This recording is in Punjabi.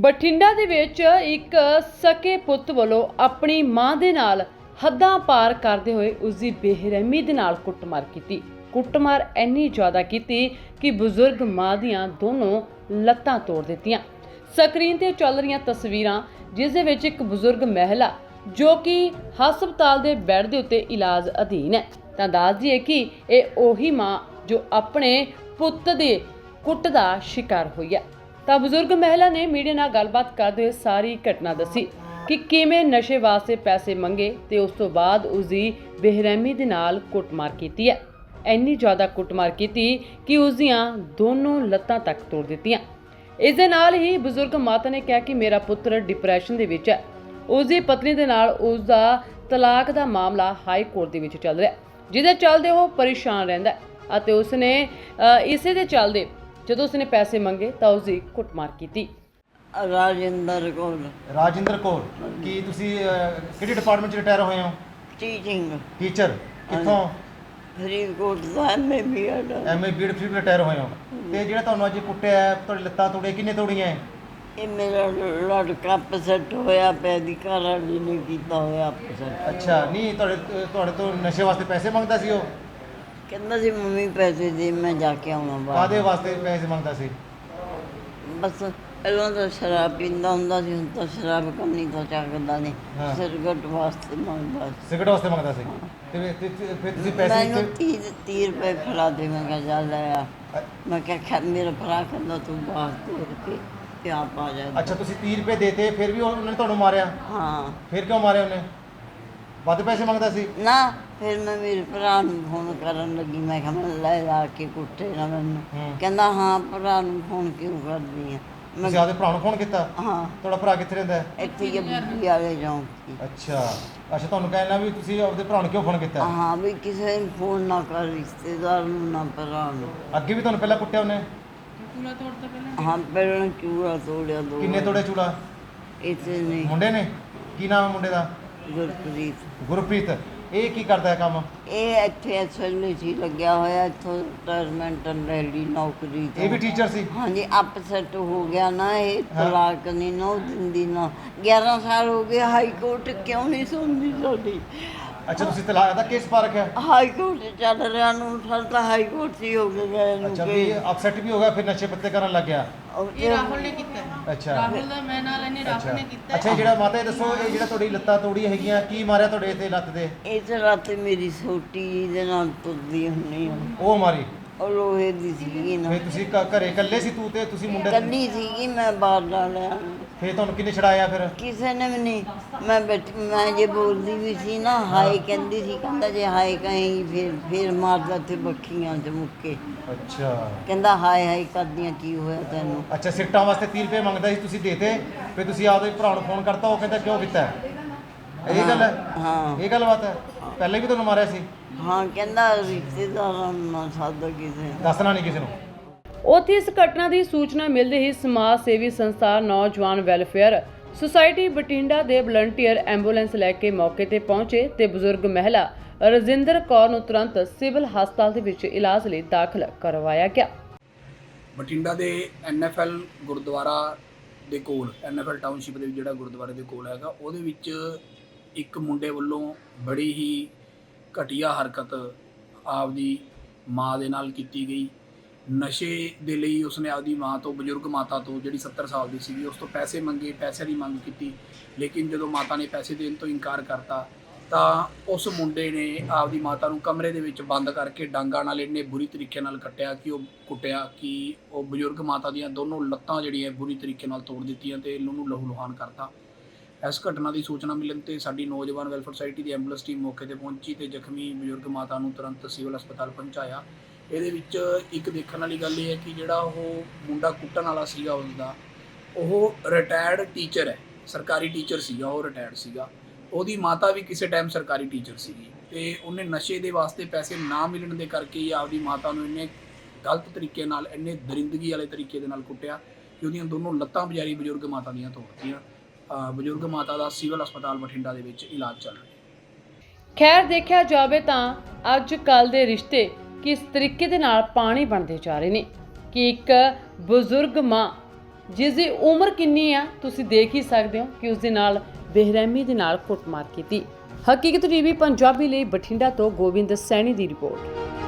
ਬਠਿੰਡਾ ਦੇ ਵਿੱਚ ਇੱਕ ਸਕੇ ਪੁੱਤ ਵੱਲੋਂ ਆਪਣੀ ਮਾਂ ਦੇ ਨਾਲ ਹੱਦਾਂ ਪਾਰ ਕਰਦੇ ਹੋਏ ਉਸ ਦੀ ਬੇਰਹਿਮੀ ਦੇ ਨਾਲ ਕੁੱਟਮਾਰ ਕੀਤੀ। ਕੁੱਟਮਾਰ ਇੰਨੀ ਜ਼ਿਆਦਾ ਕੀਤੀ ਕਿ ਬਜ਼ੁਰਗ ਮਾਂ ਦੀਆਂ ਦੋਨੋਂ ਲੱਤਾਂ ਤੋੜ ਦਿੱਤੀਆਂ। ਸਕਰੀਨ ਤੇ ਚੱਲ ਰਹੀਆਂ ਤਸਵੀਰਾਂ, ਜਿਸ ਦੇ ਵਿੱਚ ਇੱਕ ਬਜ਼ੁਰਗ ਮਹਿਲਾ, ਜੋ ਕਿ ਹਸਪਤਾਲ ਦੇ ਬੈੱਡ ਦੇ ਉੱਤੇ ਇਲਾਜ ਅਧੀਨ ਹੈ। ਤਾਂ ਦੱਸ ਦਈਏ ਕਿ ਇਹ ਉਹੀ ਮਾਂ ਜੋ ਆਪਣੇ ਪੁੱਤ ਦੇ ਕੁੱਟ ਦਾ ਸ਼ਿਕਾਰ ਹੋਈ ਹੈ। ਤਾਂ ਬਜ਼ੁਰਗ ਮਹਿਲਾ ਨੇ ਮੀਡੀਆ ਨਾਲ ਗੱਲਬਾਤ ਕਰਦੇ ਹੋਏ ਸਾਰੀ ਘਟਨਾ ਦੱਸੀ ਕਿ ਕਿਵੇਂ ਨਸ਼ੇ ਵਾਸਤੇ ਪੈਸੇ ਮੰਗੇ ਤੇ ਉਸ ਤੋਂ ਬਾਅਦ ਉਸ ਦੀ ਬੇਰਹਿਮੀ ਦੇ ਨਾਲ ਕੁੱਟਮਾਰ ਕੀਤੀ ਹੈ। ਇੰਨੀ ਜ਼ਿਆਦਾ ਕੁੱਟਮਾਰ ਕੀਤੀ ਕਿ ਉਸ ਦੀਆਂ ਦੋਨੋਂ ਲੱਤਾਂ ਤੱਕ ਤੋੜ ਦਿੱਤੀਆਂ। ਇਸ ਦੇ ਨਾਲ ਹੀ ਬਜ਼ੁਰਗ ਮਾਤਾ ਨੇ ਕਿਹਾ ਕਿ ਮੇਰਾ ਪੁੱਤਰ ਡਿਪਰੈਸ਼ਨ ਦੇ ਵਿੱਚ ਹੈ। ਉਸ ਦੀ ਪਤਨੀ ਦੇ ਨਾਲ ਉਸ ਦਾ ਤਲਾਕ ਦਾ ਮਾਮਲਾ ਹਾਈ ਕੋਰਟ ਦੇ ਵਿੱਚ ਚੱਲ ਰਿਹਾ ਹੈ, ਜਿਹਦੇ ਚੱਲਦੇ ਉਹ ਪਰੇਸ਼ਾਨ ਰਹਿੰਦਾ ਹੈ ਅਤੇ ਉਸਨੇ ਅ, ਇਸੇ ਦੇ ਚੱਲਦੇ ਜਦੋਂ ਉਸਨੇ ਪੈਸੇ ਮੰਗੇ ਤਾਂ ਉਸ ਦੀ ਕੁੱਟਮਾਰ ਕੀਤੀ। ਰਾਜਿੰਦਰ ਕੋਲ। ਰਾਜਿੰਦਰ ਕੌਰ ਕੀ ਤੁਸੀਂ ਅਹ, ਕਿਹੜੇ ਡਿਪਾਰਟਮੈਂਟ ਚ ਰਿਟਾਇਰ ਹੋਏ ਹੋ? ਟੀਚਿੰਗ ਟੀਚਰ ਕਿੱਥੋਂ? ਫਰੀਦਕੋਟ ਦਾ ਐਮਏ ਬੀਐਡ ਐਮਏ ਬੀਐਡ ਫਰੀ ਰਿਟਾਇਰ ਹੋਏ ਹੋ। ਤੇ ਜਿਹੜਾ ਤੁਹਾਨੂੰ ਅੱਜ ਕੁੱਟਿਆ ਹੈ, ਤੁਹਾਡੀ ਲੱਤਾਂ ਤੋੜੀਆਂ ਕਿੰਨੇ ਤੋੜੀਆਂ ਹੈ? ਇਹ ਮੇਰਾ ਲੜਕਾ ਪਸਟ ਹੋਇਆ ਪਿਆ ਦੀ ਘਰ ਵਾਲੀ ਨੇ ਕੀਤਾ ਹੋਇਆ ਅੱਛਾ ਨਹੀਂ ਤੁਹਾਡੇ ਤੁਹਾਡੇ ਤੋਂ ਨਸ਼ੇ ਵਾਸਤੇ ਪੈਸੇ ਮੰਗਦਾ ਸੀ ਉਹ? ਕਹਿੰਦਾ ਸੀ ਮੰਮੀ ਪੈਸੇ ਦੇ ਮੈਂ ਜਾ ਕੇ ਆਉਣਾ ਬਾਹਰ। ਕਾਦੇ ਵਾਸਤੇ ਪੈਸੇ ਮੰਗਦਾ ਸੀ? ਬਸ ਪਹਿਲਾਂ ਤਾਂ ਸ਼ਰਾਬ ਪੀਂਦਾ ਹੁੰਦਾ ਸੀ ਹੁਣ ਤਾਂ ਸ਼ਰਾਬ ਕੰਨੀ ਤੋਂ ਚੱਕਦਾ ਨਹੀਂ। ਸਿਰਗਟ ਵਾਸਤੇ ਮੰਗਦਾ ਸੀ। ਸਿਗਰਟ ਵਾਸਤੇ ਮੰਗਦਾ ਸੀ? ਤੇ ਫਿਰ- ਤੇ- ਤੇ- ਫਿਰ ਤੁਸੀਂ ਪੈਸੇ ਮੈਨੂੰ ਕਿ- 30 30 ਰੁਪਏ ਫੜਾ ਦੇ ਮੈਂ ਕਿਹਾ ਜਾ ਲੈ ਆ। ਮੈਂ ਕਿਹਾ ਖੈ ਮੇਰਾ ਭਰਾ ਕਹਿੰਦਾ ਤੂੰ ਬਾਹਰ ਤੋੜ ਕੇ ਤੇ ਆਪ ਆ ਜਾ ਅੱਛਾ ਤੁਸੀਂ 30 ਰੁਪਏ ਦੇਤੇ ਫਿਰ ਵੀ ਉਹਨਾਂ ਤੁਹਾਨੂੰ ਮਾਰਿਆ? ਹਾਂ। ਫਿਰ ਕਿਉਂ ਮਾਰਿਆ ਉਹਨੇ? ਵੱਧ ਪੈਸੇ ਮੰਗਦਾ ਸੀ? ਨਾ ਫਿਰ ਮੈਂ ਮੇਰੇ ਭਰਾ ਨੂੰ ਫੋਨ ਕਰਨ ਲੱਗੀ ਮੈਂ ਕਿਹਾ ਮੈਂ ਲੈ ਜਾ ਕੇ ਕੁੱਟੇ ਨਾ ਮੈਨੂੰ। ਕਹਿੰਦਾ ਹਾਂ ਭਰਾ ਨੂੰ ਫੋਨ ਕਿਉਂ ਕਰਦੀ ਆ? ਮੈਂ ਆਪਦੇ ਭਰਾ ਨੂੰ ਫੋਨ ਕੀਤਾ? ਹਾਂ। ਤੁਹਾਡਾ ਭਰਾ ਕਿੱਥੇ ਰਹਿੰਦਾ ਹੈ? ਇੱਥੇ ਹੀ ਬੁੱਢੀ ਵਾਲੇ ਜਾਉਂ ਅੱਛਾ। ਅੱਛਾ ਤੁਹਾਨੂੰ ਕਹਿਣਾ ਵੀ ਤੁਸੀਂ ਆਪਦੇ ਭਰਾ ਨੂੰ ਕਿਉਂ ਫੋਨ ਕੀਤਾ? ਹਾਂ ਵੀ ਕਿਸੇ ਨੂੰ ਫੋਨ ਨਾ ਕਰ ਰਿਸ਼ਤੇਦਾਰ ਨੂੰ ਨਾ ਭਰਾ ਨੂੰ। ਅੱਗੇ ਵੀ ਤੁਹਾਨੂੰ ਪਹਿਲਾਂ ਕੁੱਟਿਆ ਉਹਨੇ? ਹਾਂ ਪਹਿਲਾਂ ਚੂੜਾ ਤੋੜਿਆ ਦੋ ਕਿੰਨੇ ਤੋੜੇ ਚੂੜਾ ਇੱਥੇ ਨਹੀਂ। ਮੁੰਡੇ ਨੇ? ਕੀ ਨਾਮ ਹੈ ਮੁੰਡੇ ਦਾ? ਗੁਰਪ੍ਰੀਤ। ਗੁਰਪ੍ਰੀਤ। ਇਹ ਕੀ ਕਰਦਾ ਹੈ ਕੰਮ? ਇਹ ਇੱਥੇ ਐਸਐਲਏ ਸੀ ਲੱਗਿਆ ਹੋਇਆ ਇੱਥੋਂ ਰਿਟਾਇਰਮੈਂਟ ਲੈ ਲਈ ਨੌਕਰੀ ਤੋਂ। ਇਹ ਵੀ ਟੀਚਰ ਸੀ? ਹਾਂਜੀ ਅਪਸੈਟ ਹੋ ਗਿਆ ਨਾ ਇਹ ਤਲਾਕ ਨਹੀਂ ਨੌ ਦਿੰਦੀ ਨਾ। 11 ਸਾਲ ਹੋ ਗਏ ਹਾਈ ਕੋਰਟ ਕਿਉਂ ਨਹੀਂ ਸੁਣਦੀ ਸਾਡੀ ਅੱਛਾ ਤੁਸੀਂ ਤਲਾਕ ਦਾ ਕੇਸ ਪਾ ਰੱਖਿਆ? ਹਾਈ ਕੋਰਟ ਚੱਲ ਰਿਹਾ ਨੂੰ ਸਾਲ ਤਾਂ ਹਾਈ ਕੋਰਟ ਸੀ ਹੋ ਗਿਆ ਗਏ ਨੂੰ ਅੱਛਾ ਵੀ ਅਪਸੈਟ ਵੀ ਹੋ ਗਿਆ ਫਿਰ ਨਸ਼ੇ ਪੱਤੇ ਕਰਨ ਲੱਗ ਗਿਆ। ਇਹ ਰਾਹੁਲ ਨੇ ਕੀਤਾ। ਹੈ। ਅੱਛਾ। ਰਾਹੁਲ ਦਾ ਮੈਂ ਨਾਲ ਇਹਨੇ ਰਾਹੁਲ ਅੱਛਾ। ਨੇ ਕੀਤਾ। ਹੈ। ਅੱਛਾ ਇਹ ਜਿਹੜਾ ਮਾਤਾ ਇਹ ਦੱਸੋ ਇਹ ਜਿਹੜਾ ਤੁਹਾਡੀ ਲੱਤਾਂ ਤੋੜੀਆਂ ਹੈਗੀਆਂ ਕੀ ਮਾਰਿਆ ਤੁਹਾਡੇ ਤੇ ਲੱਤ ਦੇ ਇਹ ਤਾਂ ਰਾਤ ਮੇਰੀ ਛੋਟੀ ਦੇ ਨਾਲ ਤੁਰਦੀ ਹੁੰਨੀ ਆ। ਉਹ ਮਾਰੀ। ਉਹ ਲੋਹੇ ਦੀ ਸੀਗੀ ਨਾ। ਫਿਰ ਤੁਸੀਂ ਘ- ਘਰੇ ਇਕੱਲੇ ਸੀ ਤੂੰ ਤੇ ਤੁਸੀਂ ਮੁੰਡੇ ਕੱਲੀ ਸੀਗੀ ਮੈਂ ਬਾਹਰ ਡਾਲਿਆ ਫਿਰ ਤੁਹਾਨੂੰ ਕਿੰਨੇ ਛੜਾਇਆ ਫਿਰ? ਕਿਸੇ ਨੇ ਵੀ ਨਹੀਂ। ਮੈਂ ਬੈਠ ਮੈਂ ਜੇ ਬੋਲਦੀ ਵੀ ਸੀ ਨਾ ਹਾਏ ਕਹਿੰਦੀ ਸੀ ਕਹਿੰਦਾ ਜੇ ਹਾਏ ਕਹੇਗੀ ਫਿਰ ਫਿਰ ਮਾਰਦਾ ਤੇ ਬੱਖੀਆਂ ਚ ਮੁੱਕੇ ਅੱਛਾ। ਕਹਿੰਦਾ ਹਾਏ ਹਾਏ ਕਰਦੀਆਂ ਕੀ ਹੋਇਆ ਤੈਨੂੰ? ਅੱਛਾ ਸਿੱਟਾਂ ਵਾਸਤੇ 30 ਰੁਪਏ ਮੰਗਦਾ ਸੀ ਤੁਸੀਂ ਦੇਤੇ ਫਿਰ ਤੁਸੀਂ ਆਪਦੇ ਭਰਾ ਨੂੰ ਫੋਨ ਕਰਤਾ ਉਹ ਕਹਿੰਦਾ ਕਿਉਂ ਕੀਤਾ? ਹੈ? ਇਹ ਗੱਲ ਹੈ? ਹਾਂ। ਇਹ ਗੱਲ ਬਾਤ ਹੈ। ਪਹਿਲੇ ਵੀ ਤੁਹਾਨੂੰ ਮਾਰਿਆ ਸੀ? ਹਾਂ ਕਹਿੰਦਾ ਰਿਸ਼ਤੇਦਾਰਾਂ ਨੂੰ ਨਾ ਸੱਦ ਕਿਸੇ ਦੱਸਣਾ ਨਹੀਂ ਕਿਸੇ ਨੂੰ। ਉੱਥੇ ਇਸ ਘਟਨਾ ਦੀ ਸੂਚਨਾ ਮਿਲਦੇ ਹੀ ਸਮਾਜ ਸੇਵੀ ਸੰਸਥਾ ਨੌਜਵਾਨ ਵੈਲਫੇਅਰ ਸੁਸਾਇਟੀ ਬਠਿੰਡਾ ਦੇ ਵਲੰਟੀਅਰ ਐਂਬੂਲੈਂਸ ਲੈ ਕੇ ਮੌਕੇ ਤੇ ਪਹੁੰਚੇ ਤੇ ਬਜ਼ੁਰਗ ਮਹਿਲਾ ਰਜਿੰਦਰ ਕੌਰ ਨੂੰ ਤੁਰੰਤ ਸਿਵਲ ਹਸਪਤਾਲ ਦੇ ਵਿੱਚ ਇਲਾਜ ਲਈ ਦਾਖਲ ਕਰਵਾਇਆ ਗਿਆ। ਬਠਿੰਡਾ ਦੇ ਐਨਐਫਐਲ ਗੁਰਦੁਆਰਾ ਦੇ ਕੋਲ ਐਨਐਫਐਲ ਟਾਊਨਸ਼ਿਪ ਦੇ ਵਿੱਚ ਜਿਹੜਾ ਗੁਰਦੁਆਰੇ ਦੇ ਕੋਲ ਹੈਗਾ ਉਹਦੇ ਵਿੱਚ ਇੱਕ ਮੁੰਡੇ ਵੱਲੋਂ ਬੜੀ ਹੀ ਘਟੀਆ ਹਰਕਤ ਆਪਦੀ ਮਾਂ ਦੇ ਨਾਲ ਕੀਤੀ ਗਈ। ਨਸ਼ੇ ਦੇ ਲਈ ਉਸਨੇ ਆਪਦੀ ਮਾਂ ਤੋਂ, ਬਜ਼ੁਰਗ ਮਾਤਾ ਤੋਂ ਜਿਹੜੀ 70 ਸਾਲ ਦੀ ਸੀਗੀ, ਉਸ ਤੋਂ ਪੈਸੇ ਮੰਗੇ ਪੈਸੇ ਦੀ ਮੰਗ ਕੀਤੀ। ਲੇਕਿਨ ਜਦੋਂ ਮਾਤਾ ਨੇ ਪੈਸੇ ਦੇਣ ਤੋਂ ਇਨਕਾਰ ਕਰਤਾ, ਤਾਂ ਉਸ ਮੁੰਡੇ ਨੇ ਆਪਦੀ ਮਾਤਾ ਨੂੰ ਕਮਰੇ ਦੇ ਵਿੱਚ ਬੰਦ ਕਰਕੇ ਡਾਂਗਾ ਨਾਲ ਇੰਨੇ ਬੁਰੀ ਤਰੀਕੇ ਨਾਲ ਕੱਟਿਆ ਕਿ ਉਹ ਕੁੱਟਿਆ ਕਿ ਉਹ ਬਜ਼ੁਰਗ ਮਾਤਾ ਦੀਆਂ ਦੋਨੋਂ ਲੱਤਾਂ ਜਿਹੜੀਆਂ ਬੁਰੀ ਤਰੀਕੇ ਨਾਲ ਤੋੜ ਦਿੱਤੀਆਂ ਤੇ ਉਹਨੂੰ ਲਹੂ ਲੁਹਾਨ ਕਰਤਾ। ਇਸ ਘਟਨਾ ਦੀ ਸੂਚਨਾ ਮਿਲਣ ਤੇ ਸਾਡੀ ਨੌਜਵਾਨ ਵੈਲਫੇਅਰ ਸੁਸਾਇਟੀ ਦੀ ਐਂਬੂਲੈਂਸ ਟੀਮ ਮੌਕੇ ਤੇ ਪਹੁੰਚੀ ਤੇ ਜ਼ਖਮੀ ਬਜ਼ੁਰਗ ਮਾਤਾ ਨੂੰ ਤੁਰੰਤ ਸਿਵਲ ਹਸਪਤਾਲ ਪਹੁੰਚਾਇਆ। ਇਹਦੇ ਵਿੱਚ ਇੱਕ ਦੇਖਣ ਵਾਲੀ ਗੱਲ ਇਹ ਹੈ ਕਿ ਜਿਹੜਾ ਉਹ ਮੁੰਡਾ ਕੁੱਟਣ ਵਾਲਾ ਸੀਗਾ ਉਸਦਾ, ਉਹ ਰਿਟਾਇਰਡ ਟੀਚਰ ਹੈ, ਸਰਕਾਰੀ ਟੀਚਰ ਸੀਗਾ, ਉਹ ਰਿਟਾਇਰਡ ਸੀਗਾ। ਉਹਦੀ ਮਾਤਾ ਵੀ ਕਿਸੇ ਟਾਈਮ ਸਰਕਾਰੀ ਟੀਚਰ ਸੀਗੀ ਤੇ ਉਹਨੇ ਨਸ਼ੇ ਦੇ ਵਾਸਤੇ ਪੈਸੇ ਨਾ ਮਿਲਣ ਦੇ ਕਰਕੇ ਹੀ ਆਪਦੀ ਮਾਤਾ ਨੂੰ ਇੰਨੇ ਗਲਤ ਤਰੀਕੇ ਨਾਲ, ਇੰਨੇ ਦਰਿੰਦਗੀ ਵਾਲੇ ਤਰੀਕੇ ਦੇ ਨਾਲ ਕੁੱਟਿਆ ਕਿ ਉਹਦੀਆਂ ਦੋਨੋਂ ਲੱਤਾਂ ਬਜਾਰੀ ਬਜ਼ੁਰਗ ਮਾਤਾ ਦੀਆਂ ਤੋੜਤੀਆਂ। ਬਜ਼ੁਰਗ ਮਾਤਾ ਦਾ ਸਿਵਲ ਹਸਪਤਾਲ ਬਠਿੰਡਾ ਦੇ ਵਿੱਚ ਇਲਾਜ ਚੱਲ ਰਿਹਾ ਖੈਰ, ਦੇਖਿਆ ਜਾਵੇ ਤਾਂ ਅੱਜ ਕੱਲ ਦੇ ਰਿਸ਼ਤੇ ਕਿਸ ਤਰੀਕੇ ਦੇ ਨਾਲ ਪਾਣੀ ਬਣਦੇ ਜਾ ਰਹੇ ਨੇ? ਕਿ ਇੱਕ ਬਜ਼ੁਰਗ ਮਾਂ, ਜਿਸ ਦੀ ਉਮਰ ਕਿੰਨੀ ਆ, ਤੁਸੀਂ ਦੇਖ ਹੀ ਸਕਦੇ ਹੋ ਕਿ ਉਸ ਦੇ ਨਾਲ ਬੇਰਹਿਮੀ ਦੇ ਨਾਲ ਕੁੱਟਮਾਰ ਕੀਤੀ। ਹਕੀਕਤ ਟੀਵੀ ਪੰਜਾਬੀ ਲਈ ਬਠਿੰਡਾ ਤੋਂ ਗੋਬਿੰਦ ਸੈਣੀ ਦੀ ਰਿਪੋਰਟ।